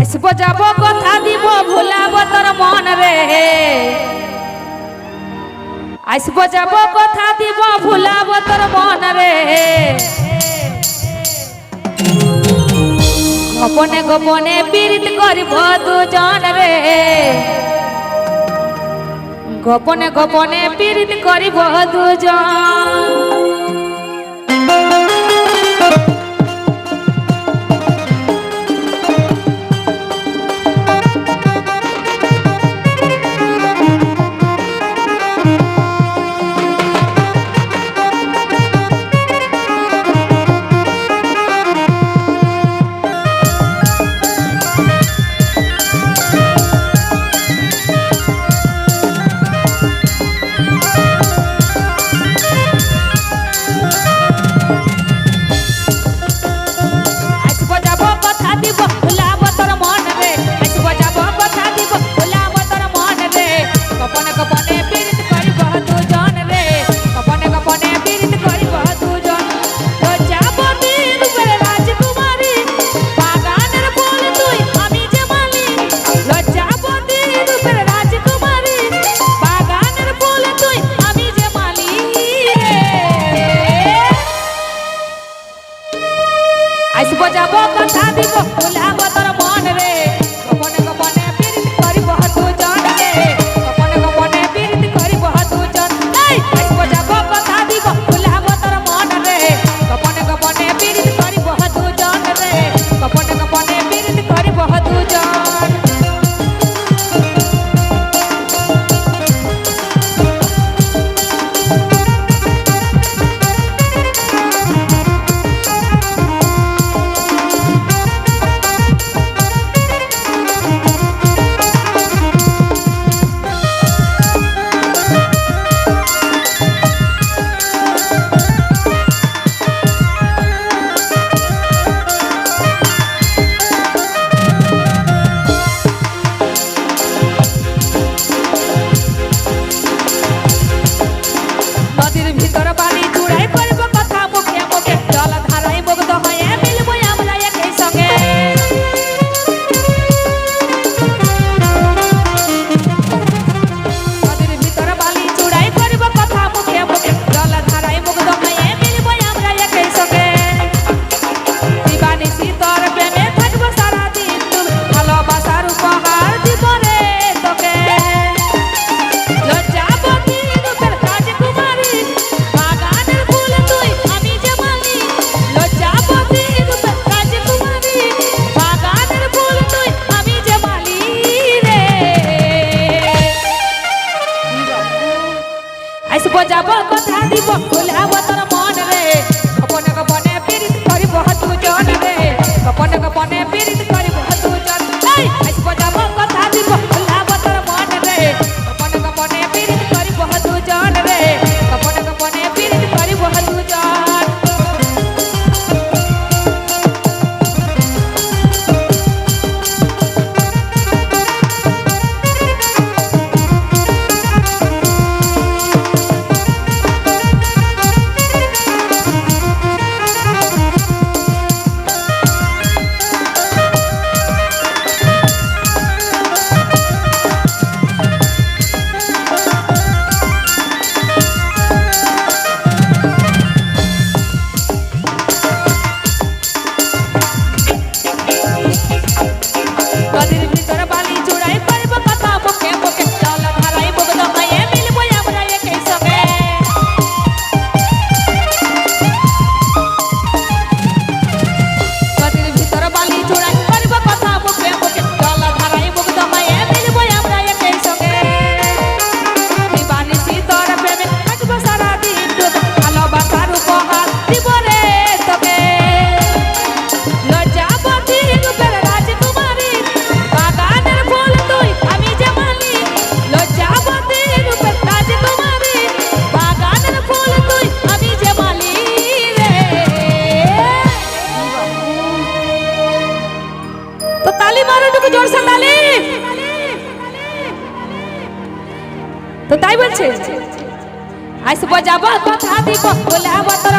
আসব যাব কথা দিব, ভুলাব তোর মন রে। আসব যাব কথা দিব, ভুলাব তোর মন রে। গোপনে গোপনে পীড়িত করিব দুজন রে। গোপনে গোপনে পীড়িত করিব দুজন। দিব হাতের ভিতরে বাল তো তালি মারো একটু জোরসে তালি। তো তাই বলছে। আইসব যাব কথা দিব বলে আমার তোর